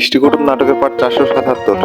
ইষ্টিকুটুম নাটকের পাঠ চারশো সাতাত্তর।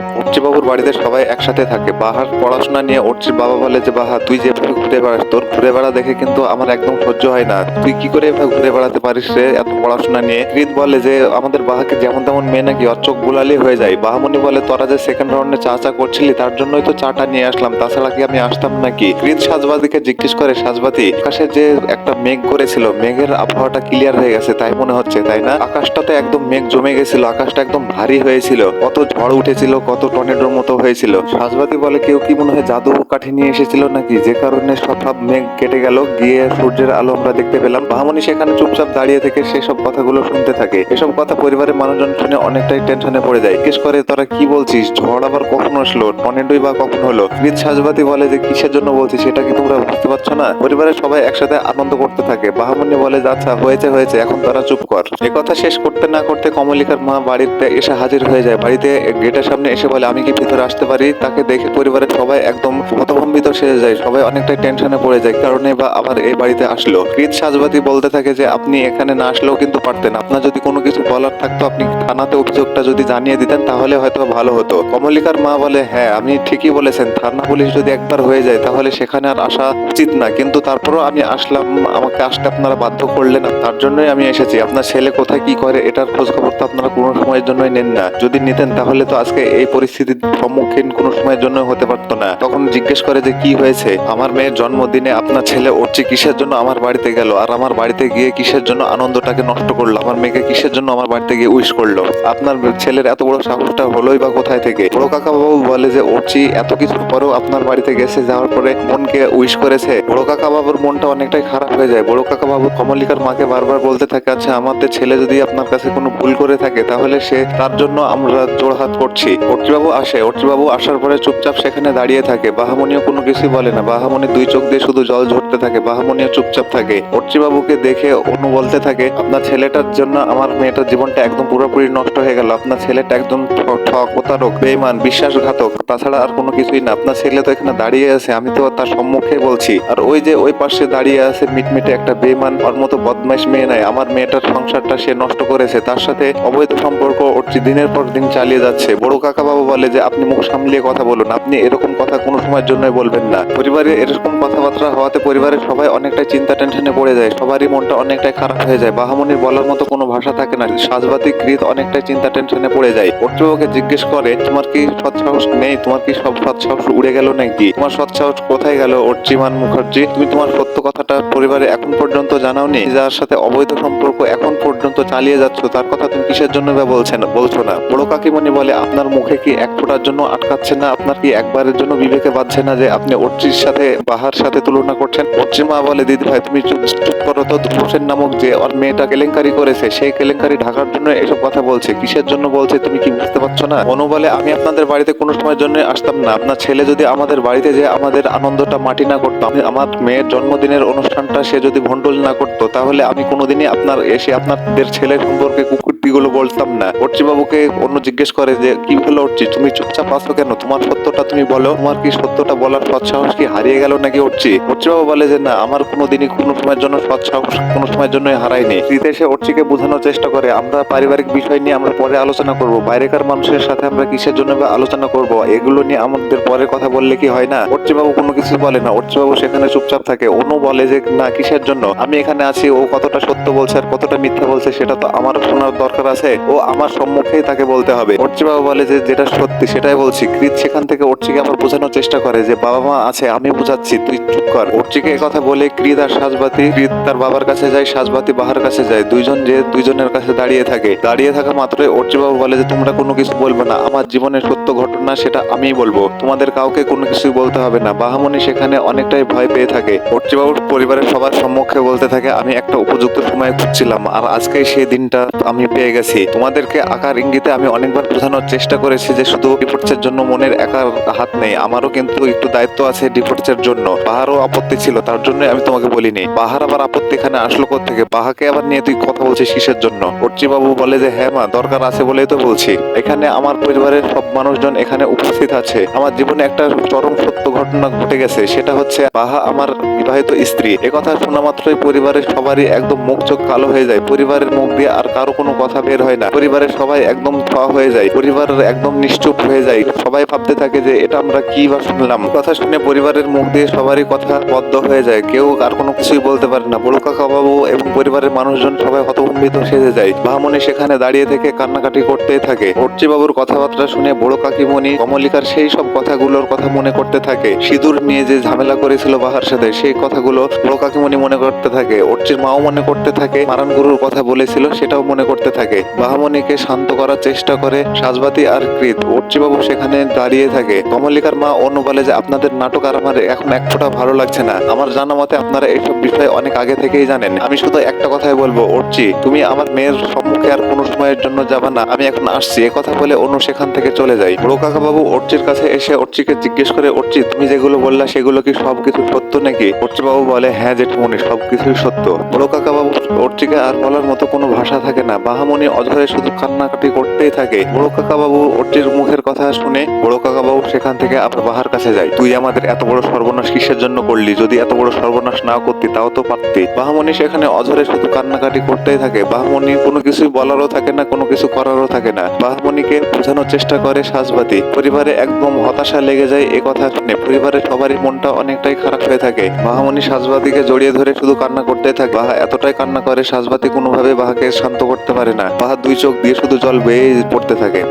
বাবুর বাড়িতে সবাই একসাথে থাকে। বাহার পড়াশোনা নিয়ে অর্চির বাবা বলে যে, বাহা, তুই যেভাবে ঘুরে বেড়াস, তোর ঘুরে বেড়া দেখে কিন্তু আমার একদম সহ্য হয় না। তুই কি করে এভাবে ঘুরে বেড়াতে পারিস রে? এত পড়াশোনা নিয়ে। কৃত বলে যে, আমাদের বাহাকে যেমন তেমন মেয়ে নাকি ওর চোখ গুলালি হয়ে যায়। বাহামণি বলে, তোরা যে সেকেন্ড রাউন্ডে চা চা করছিলি, তার জন্যই তো চাটা নিয়ে আসলাম। তাছাড়া কি আমি আসতাম নাকি? কৃত সাজবাদিকে জিজ্ঞেস করে সাজবাতি আকাশে যে একটা মেঘ করেছিল, মেঘের আবহাওয়াটা ক্লিয়ার হয়ে গেছে, তাই মনে হচ্ছে, তাই না? আকাশটা তো একদম মেঘ জমে গেছিল, আকাশটা একদম ভারী হয়েছিল, কত ঝড় উঠেছিল, কত টর্নেডোর মতো হয়েছিল। সাজবাতি বলে কেউ কি মনে হয় জাদু কাঠি নিয়ে এসেছিল নাকি? যে কারণে সব মেঘ কেটে গেল, গিয়ে সূর্যের আলো আমরা দেখতে পেলাম। বাহামণি সেখানে চুপচাপ দাঁড়িয়ে থেকে সেসব কথাগুলো শুনতে থাকে। এসব কথা পরিবারের মানুষজন শুনে অনেকটাই টেনশনে পড়ে যায়। জিজ্ঞেস করে তোরা কি বলছিস? ঝড় আবার কখন আসলো? টর্নেডোই বা কখন হলো? কৃত সাজবাতি বলে যে কিসের জন্য বলছিস সেটা কি তোমরা বুঝতে পারছ না? পরিবারের সবাই একসাথে আনন্দ করতে থাকে। বাহামণি বলে আচ্ছা হয়েছে হয়েছে, এখন তারা চুপ কর। এ কথা শেষ করতে না করতে কমলিকার মা বাড়িতে এসে হাজির হয়ে যায়। বাড়িতে গেটের সামনে এসে বলে, আমি কি ভিতরে আসতে পারি? তাকে দেখে পরিবারের সবাই একদম হতভম্বিত সেজে যায়। সবাই অনেকটাই টেনশনে পড়ে যায়, কারণে বা আবার এই বাড়িতে আসলো। কৃত সাজবাতি বলতে থাকে যে, আপনি এখানে না আসলেও কিন্তু পারতেন। আপনার যদি কোনো কিছু বলার থাকতো, আপনি থানাতে অভিযোগটা যদি জানিয়ে দিতেন, তাহলে হয়তো ভালো হতো। কমলিকার মা বলে হ্যাঁ আপনি ঠিকই বলেছেন। থানা পুলিশ যদি একবার হয়ে যায়, তাহলে সেখানে আর আসা উচিত না। কিন্তু তারপরও আমি আসলাম। আমাকে আসতে আপনারা বাধ্য করলেন। তার জন্যই আমি এসেছি। আপনার ছেলে কোথায়, কি করে, এটার খোঁজ খবর তো আপনারা কোনো সময়ের জন্যই নেন না। যদি নিতেন তাহলে তো আজকে এই পরিস্থিতির সম্মুখীন কোনো সময়ের জন্য হতে পারতো না। তখন জিজ্ঞেস করে যে কি হয়েছে? আমার মেয়ের জন্মদিনে আপনার ছেলে উঠছে কিসের জন্য আমার বাড়িতে গেল? আর আমার বাড়িতে গিয়ে কিসের জন্য আনন্দটাকে নষ্ট করল? আমার মেয়েকে কিসের জন্য আমার বাড়িতে গিয়ে উইশ করল? আপনার ছেলের এত বড় সাহসটা হলোই বা কোথায় থেকে? বড় কাকা বাবু বলে যে উঠছি এত কিছুর পরেও আপনার বাড়িতে গেছে, যাওয়ার পরে মনকে উইশ করেছে। বড় কাকা বাবুর মনটা অনেকটাই খারাপ হয়ে যায়। বড় কাকা বাবু কমলিকার মাকে বারবার বলতে থাকে আচ্ছা আমাদের ছেলে যদি আপনার কাছে কোনো ভুল করে থাকে, তাহলে সে তার জন্য আমরা জোড়হাত করছি। অর্চিবাবু আসে। অর্চিবাবু আসার পরে চুপচাপ সেখানে দাঁড়িয়ে থাকে। বাহামণিও কোনো কিছু বলে না। বাহামণি দুই চোখ দিয়ে শুধু জল ঝরতে থাকে। বাহামণিও চুপচাপ থাকে। অর্চিবাবুকে দেখে অনু বলতে থাকে, আপনার ছেলেটার জন্য আমার মেয়েটার জীবনটা একদম পুরোপুরি নষ্ট হয়ে গেল। আপনার ছেলেটা একদম ঠক প্রতারক বেইমান বিশ্বাসঘাতক। তাছাড়া আর কোনো কিছুই না। আপনার ছেলে তো এখানে দাঁড়িয়ে আছে। আমি তো তার সম্মুখে বলছি। আর ওই যে ওই পাশে দাঁড়িয়ে আছে মিটমিটে একটা বেইমান ওর মতো বদমাইশ মেয়ে নাই। আমার মেয়েটার সংসারটা সে নষ্ট করেছে। তার সাথে অবৈধ সম্পর্ক অর্চি দিনের পর দিন চালিয়ে যাচ্ছে। বড় কাকা বাবু বলে যে, আপনি মুখ সামলিয়ে কথা বলুন। আপনি এরকম কথা কোনো সময়ের জন্য বলবেন না। পরিবারে এরকম কথাবার্তা হওয়াতে পরিবারের সবাই অনেকটাই চিন্তা টেনশনে পড়ে যায়। সবারই মনটা অনেকটাই খারাপ হয়ে যায়। বাহামনির বলার মতো কোনো ভাষা থাকে না। সাজবাতি কৃত অনেকটাই চিন্তা টেনশনে পড়ে যায়। অর্চবাবুকে জিজ্ঞেস করে, তোমার কি সৎসাহস নেই? তোমার কি সব সৎসাহস উড়ে গেল নাকি? তোমার সৎসাহস কোথায় গেল অর্চিমান মুখার্জি? তুমি তোমার সত্য কথাটা পরিবারে এখন পর্যন্ত জানাওনি, যার সাথে অবৈধ সম্পর্ক এখন পর্যন্ত চালিয়ে যাচ্ছ, তার কথা তুমি কিসের জন্য বলছেন বলছো না বড় কাকিমণি বলে, আপনার মুখে কি এক ফোঁটার জন্য আটকাচ্ছে না? আপনার কি একবারের জন্য বিবেকে বাঁধছে না যে আপনি অর্চির সাথে, বাহার সাথে তুলনা করছেন? অর্চির মা বলে, দিদি ভাই, তুমি চুপ করো তো হোসেন নামক যে ওর মেয়েটা কেলেঙ্কারি করেছে, সেই কেলেঙ্কারি ঢাকার জন্য এসব কথা বলছে, কিসের জন্য বলছে তুমি কি বুঝতে পারছ না? অনু বলে, আমি আপনাদের বাড়িতে কোনো সময়ের জন্য আসতাম না, আপনার ছেলে যদি আমাদের বাড়িতে যে আমাদের আনন্দটা মাটি না করতো আমি আমার মেয়ের জন্মদিনের অনুষ্ঠানটা সে যদি ভন্ডল না করতো তাহলে আমি কোনোদিনই আপনার এসে আপনাদের ছেলের সম্পর্কে কুকুরটিগুলো বলতাম না। বাবুকে অন্য জিজ্ঞেস করে যে, কি হলো অর্চি তুমি চুপচাপ আছো কেন? তোমার সত্যটা তুমি বলো। তোমার কি সত্যটা বলার সৎসাহস কি হারিয়ে গেল নাকি অর্চি বাবু বলে যে, না, আমার কোনোদিনই কোনো সময়ের জন্য সৎসাহস কোনো সময়ের জন্য হারায়নি। শীত এসে অর্চিকে বোঝানোর চেষ্টা করে, আমরা পারিবারিক বিষয় নিয়ে আমরা পরে আলোচনা করব। বাইরেকার মানুষের সাথে আমরা কিসের জন্য আলোচনা করব? এগুলো নিয়ে আমাদের পরে কথা বললে কি হয় না? বাবু কোনো কিছু বলে না। বাবু সেখানে চুপচাপ থাকে। অনু বলে যে, না, কিসের জন্য? আমি এখানে আছি। ও কতটা সত্য বলছে আর কতটা মিথ্যা বলছে, সেটা তো আমার শোনার দরকার আছে, ও আমার সম্মুখেই তাকে বলতে হবে। অর্চি বাবু বলে যে, যেটা সত্যি সেটাই বলছি। কৃত সেখান থেকে অর্চিকে আবার বোঝানোর চেষ্টা করে যে, বাবা মা আছে, আমি বোঝাচ্ছি, তুই চুপ কর। অর্চিকে কথা বলে কৃত আর সাজবাতি, কৃত তার বাবার কাছে যায়, সাজবাতি বাহার কাছে যায়। দুইজন যে, দুইজনের কাছে দাঁড়িয়ে থাকে। দাঁড়িয়ে থাকা মাত্রই অর্চি বাবু বলে যে, তোমরা কোনো কিছু বলবে না। আমার জীবনের সত্য ঘটনা সেটা আমিই বলব। তোমাদের কাউকে কোনো কিছু বলতে হবে না। বাহামণি সেখানে অনেকটাই ভয় পেয়ে থাকে। অর্চিবাবুর পরিবারের সবার সম্মুখে বলতে থাকে, আমি একটা উপযুক্ত সময় খুঁজছিলাম। আর আজকেই সেই দিনটা আমি পেয়ে গেছি। তোমাদেরকে আকার ইঙ্গিতে আমি অনেকবার বোঝানোর চেষ্টা করেছি যে শুধু ডিভোর্সের জন্য মনের একার হাত নেই, আমারও কিন্তু একটু দায়িত্ব আছে ডিভোর্সের জন্য। বাহারও আপত্তি ছিল, তার জন্য আমি তোমাকে বলিনি। বাহার আবার আপত্তি এখানে আসলো থেকে বাহাকে আবার নিয়ে তুই কথা বলছিস কিসের জন্য? অর্চিবাবু বলে যে হ্যাঁ মা, দরকার আছে বলেই তো বলছি। এখানে আমার পরিবারের সব মানুষজন এখানে উপস্থিত আছে। আমার জীবনে একটা চরম সত্য ঘটনা ঘটে গেছে, সেটা হচ্ছে বাহা আমার বিবাহিত স্ত্রী। একথা শোনা মাত্রই পরিবারের সবারই একদম মুখ চোখ কালো হয়ে যায়। পরিবারের মুখ দিয়ে আর কারও কোনো কথা কথা বের হয় না। পরিবারের সবাই একদম থা হয়ে যায়। পরিবার একদম নিশ্চুপ হয়ে যায়। সবাই ভাবতে থাকে যে, এটা আমরা কি বা শুনলাম? কথা শুনে পরিবারের মুখ দিয়ে সবারই কথা বদ্ধ হয়ে যায়। কেউ আর কোনো কিছুই বলতে পারে না। বড় কাকা বাবু এবং পরিবারের মানুষজন সবাই হতভম্বিত সেজে যায়। বাহামণি সেখানে দাঁড়িয়ে থেকে কান্নাকাটি করতেই থাকে। অর্চি বাবুর কথাবার্তা শুনে বড় কাকিমণি কমলিকার সেই সব কথাগুলোর কথা মনে করতে থাকে। সিঁদুর নিয়ে যে ঝামেলা করেছিল বাহার সাথে, সেই কথাগুলো বড় কাকিমণি মনে করতে থাকে। অর্চির মাও মনে করতে থাকে। মারান গুরুর কথা বলেছিল, সেটাও মনে করতে থাকে বাহামণিকে শান্ত করার চেষ্টা করে সাজবাতি আর কৃত। অর্চিবাবু সেখানে দাঁড়িয়ে থাকে। কমলিকার মা অনু বলে যে, আপনাদের নাটক আর আমার এখন এক ফোঁটা ভালো লাগছে না। আমার জানা মতে আপনারা এইসব বিষয়ে অনেক আগে থেকেই জানেন। আমি শুধু একটা কথাই বলব, অর্চি, তুমি আমার মেয়ের সম্মুখে আর কোনো সময়ের জন্য যাবে না। আমি এখন আসছি। কথা বলে অনু সেখান থেকে চলে যায়। বড় কাকা বাবু অর্চির কাছে এসে অর্চিকে জিজ্ঞেস করে, অর্চি, তুমি যেগুলো বললা সেগুলো কি সবকিছু সত্য নাকি? অর্চি বাবু বলে হ্যাঁ জেঠমনি সবকিছুই সত্য। বড় কাকা বাবু অর্চিকে আর বলার মতো কোনো ভাষা থাকে না। বাহামণি অঝরে শুধু কান্নাকাটি করতেই থাকে। বড় কাকা বাবু অর্চির মুখের কথা শুনে বড় কাকা বাবু সেখান থেকে আবার বাহার কাছে যায়। তুই আমাদের এত বড় সর্বনাশ কিসের জন্য করলি? যদি এত বড় সর্বনাশ না করতি, তাও তো পারতি। বাহামণি সেখানে অঝরে শুধু কান্নাকাটি করতেই থাকে। বাহামণি কোনো কিছুই বলারও থাকে না, কোনো কিছু করারও থাকে না। বাহামণিকে বোঝানোর চেষ্টা করে সাজবাতি। পরিবারে একদম হতাশা লেগে যায় এ কথা শুনে। পরিবারের সবারই মনটা অনেকটাই খারাপ হয়ে থাকে। বাহামণি সাজবাতিকে জড়িয়ে ধরে শুধু কান্না করতেই থাকে। বাহা এতটাই কান্না করে, সাজবাতি কোনোভাবে বাহাকে শান্ত করতে পারে না। বাহা দুই চোখ দিয়ে শুধু জল বেয়ে পড়তে থাকে।